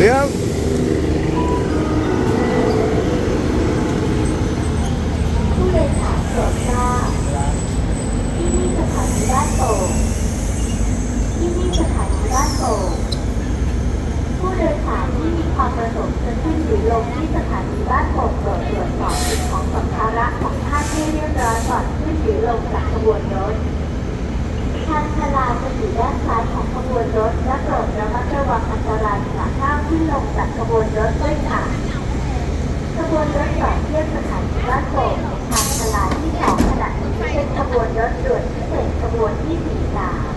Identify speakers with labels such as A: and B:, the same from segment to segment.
A: เดี๋ยวผู้โดยสารโปรดทราบที่นี่สถานีบ้านโป่งที่นี่สถานีบ้านโป่งผู้โดยสารที่มีความประสงค์จะขึ้นหรือลงที่สถานีบ้านโป่ง วนรถทางชลาจะอยู่ด้านซ้ายของขบวนรถและโปรดระมัดระวังอันตรายขณะก้าวขึ้นลงจากขบวนรถด้วยค่ะขบวนรถต่อเทียบสถานีบ้านโป่งทางชลาที่สองขณะนี้เป็นขบวนรถด่วนพิเศษขบวนที่สี่สาม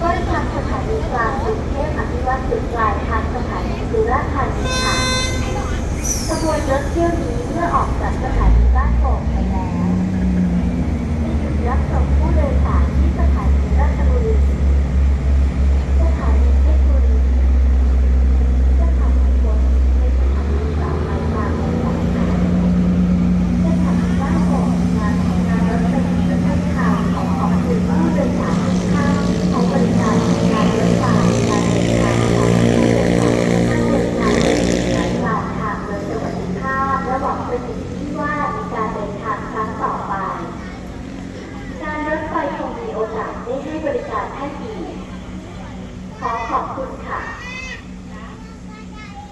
A: บริการสถานีกลางกรุงเทพอภิวัตจุดปลายทางสถานีสุราษฎร์ธานีค่ะขบวนรถเที่ยวนี้เมื่อออกจากสถานี ไปถึงที่ว่ามีการเดินทางครั้งต่อไป การรถไฟคงมีโอกาสได้ให้บริการแท่านอีก ขอขอบคุณค่ะ